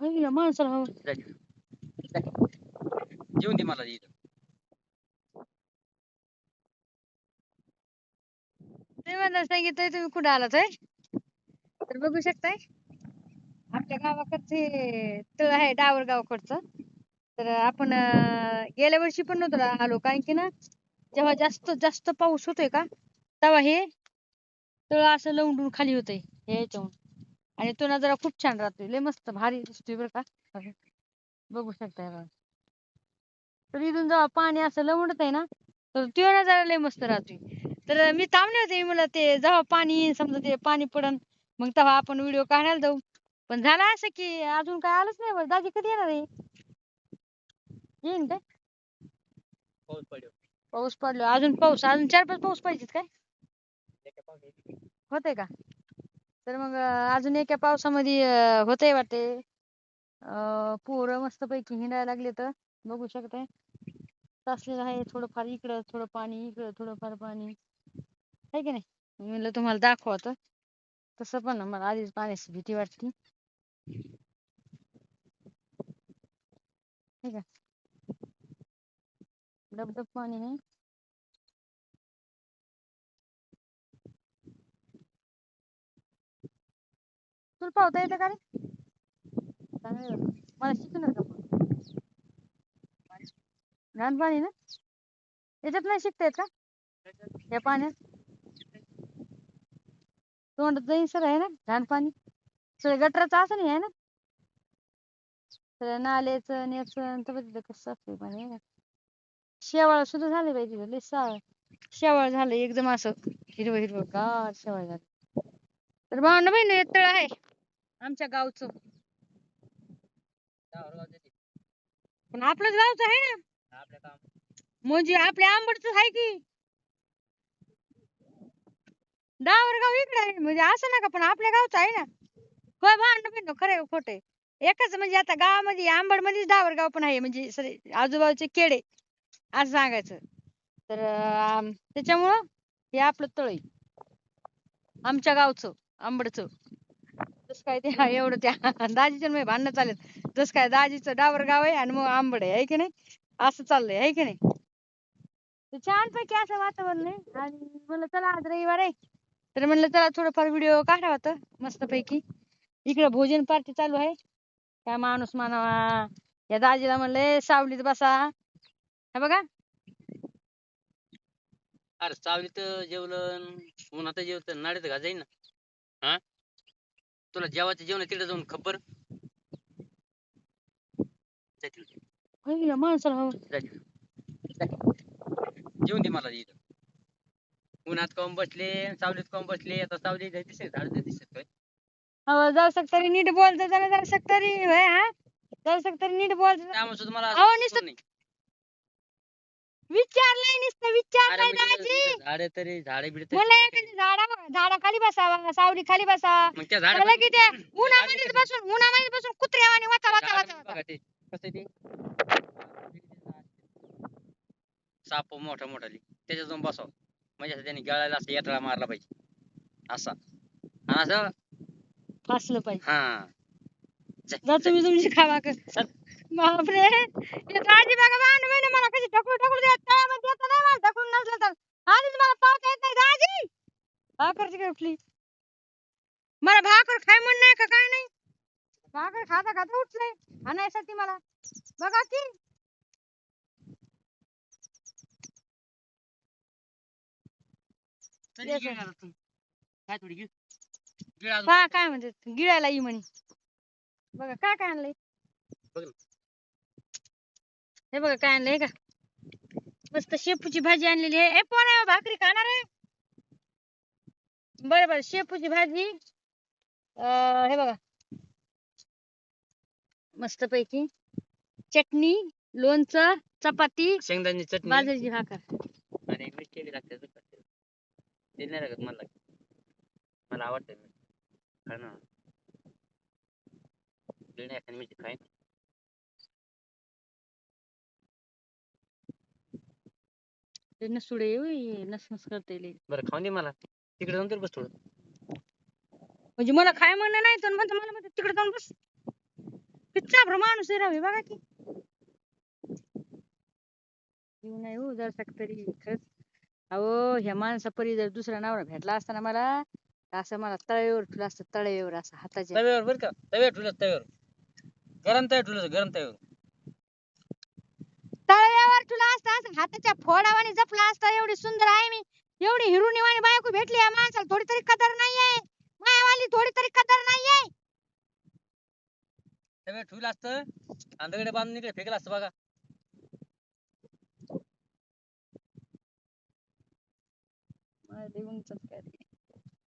ना, माणसाला हवं. जेवून दे मला इथं. मला सांगितलंय तुम्ही कुठं आलात होय? तर बघू शकताय. आपल्या गावाकडचे तळ आहे डावर गावाकडचं तर आपण अं, गेल्या वर्षी पण नव्हतं आलो. कारण की ना जेव्हा जास्त जास्त पाऊस होतोय का तेव्हा हे तळ असं लवंडून खाली होतंय हे याच्याहून आणि तो नजारा खूप छान राहतोय. लय मस्त भारी दिसतोय बरं का. बघू शकताय बघा तर इथून जेव्हा पाणी असं लवंडत आहे ना तर तो नजारा लय मस्त राहतोय. तर मी थांबले होते मी मला ते जेव्हा पाणी समजा ते पाणी पडन मग तेव्हा आपण व्हिडिओ काढायला जाऊ. पण झालं असं की अजून काय आलंच नाही बरं. दाजी कधी येणार आहे? येईन काय? पाऊस पडलो. पाऊस पडलो. अजून पाऊस अजून चार पाच पाऊस पाहिजेत काय. होतंय का? तर मग अजून एका पावसामध्ये होतय होतंय वाटते अं, पोरं मस्तपैकी हिंडायला लागले तर बघू शकताय. साचलेलं आहे थोडंफार इकडं थोडं पाणी इकडं थोडंफार पाणी. आहे की नाही? मी म्हणलं तुम्हाला दाखवतं तसं पण मला आधीच पाण्याची भीती वाटते. का डबडब पाणी आहे. तुला पावता येतं का रे? चांगलं आहे मला शिकणार का पण? घाण पाणी ना? याच्यात नाही शिकता येत का? या पाण्यात तोंडात जाईन सर आहे ना? घाण पाणी. सगळं गटराचं असं नाही आहे ना? सगळं नाल्याचं नेचं तर बघितलं कसं असतं पाणी आहे ना शेवाळ सुद्धा झाले पाहिजे तिथं लय सा शेवाळ झालं एकदम असं. हिरवं हिरवं गार शेवाळ झालं तर भावना बहीण एक तळ आहे. आमच्या गावचं. पण आपलंच गावचं आहे ना. म्हणजे आपल्या आंबडच आहे की. डावरगाव इकडे आहे म्हणजे असं नका पण आपल्या गावचं आहे ना. होय भांडण बिंड खरं खोटं एकच म्हणजे आता गावामध्ये आंबड मध्येच डावरगाव पण आहे म्हणजे सॉरी आजूबाजूचे केडे असं सांगायचं. तर अं, त्याच्यामुळं हे आपलं तळ आहे. आमच्या गावचं आंबडचं जस काय ते हा एवढं त्या दाजीच्या मी भांडणं चालेल जस काय दाजीचं डावर गाव आहे आणि मग आंबड आहे है की नाही? असं चाललंय है की नाही? तर छानपैकी असं वातावरण आहे. आणि म्हणलं चला आज रविवार आहे. तर म्हणलं चला थोडंफार व्हिडिओ काढावा तर मस्तपैकी. इकडं भोजन पार्टी चालू आहे. काय माणूस मानावा या दाजीला म्हणलं सावलीत बसा. हे बघा. अरे सावलीत जेवलं उन्हात जेवत नाडीत का जाईन ना? हा? तुला जेवायचं जेवण तिकडे जाऊन खबर जा तिकडे. होय ना, माणसाला हवं? जा तिकडे. जा. जेवून दे मला इथं. उन्हात काऊन बसले सावलीत काऊन बसले आता सावली दिसत झाड दिसत काय हो जाऊ शकतरी नीट बोलत जरा जरा शकतरी होय हा? जाऊ शकतरी नीट बोलत त्यामुळे सुद्धा मला अहो, नुसतं- नाही. विचारलंय नुसतं अरे विचारलंय म्हणजे दाजी. इथं झाडे तरी झाडे बिडे मला एखादी झाडा झाडाखाली बसावा सावली खाली बसा मग त्या झाडा मला की ते उन्हामध्येच बसून उन्हामध्ये बसून कुत्र्यावानी वाचा वाचा वाचा वाचा बघा ते. कसं ते? साप मोठा मोठा त्याच्यात जाऊन बसाव. म्हणजे असं त्याने गळायला असं येतळा मारला पाहिजे. असा. आणि असं? फसलं पाहिजे. हा. जा तुम्ही तुमची खावा कर. चल. बापरे. हे दाजी बघा महिने मला कशी ढकलू ढकलू देत. तळ्यामध्ये येतं नाही मला ढकलून नसलं तर. आधीच मला पावता येत नाही दाजी! भाकरची काय उठली मला भाकर खाय म्हण नाही का काय नाही भाकर खाता खाता उठलंय आणायसाठी मला. बघा की. तू. पहा काय म्हणते? गिळायला म्हणे. बघा काय काय आणलंय? हे बघा काय आणलंय का? मस्त शेपूची भाजी आणलेली आहे. ए पोरा भाकरी खाणार आहे? बरं बरं शेपूची भाजी. अं, हे बघा. मस्त पैकी चटणी लोणचं चपाती शेंगदाण्याची चटणी. बाजरीची भाकर. आणि मीठ केली लागते अजून काय. ते नाही लागत मला. मला आवडतं मीठ खा ना ते नसुडे उई, नसनस करते लई. बरं खाऊन दे मला. तिकडे जाऊन तर बस थोडं. म्हणजे मला खाय म्हणणं नाही तर म्हणतो मला म्हणतो तिकडे जाऊन बस. चाभर माणूस आहे राव बघा की. जीव नाही हो जरसा तरी खरंच अहो ह्या माणसापरी जर दुसरा नवरा भेटला असता ना मला तर असं मला तळेवर ठेवलं असतं तळेवर असं हाताच्या. तव्यावर बर का? तव्यावर ठेवलं तव्यावर गरम तव्यावर ठेवलं गरम तव्यावर तळव्यावर तुला असतं असं हाताच्या फोडावाने जपला असता एवढी सुंदर आहे मी. एवढी हिरुणीवाणी बायको भेटली या माणसाला थोडी तरी कदर नाहीये. मायावाली थोडी तरी कदर नाहीये. तव्यावर ठेवलं असतं. दगड बांधून इकडे फेकलं असतं बघा. मला देऊन काय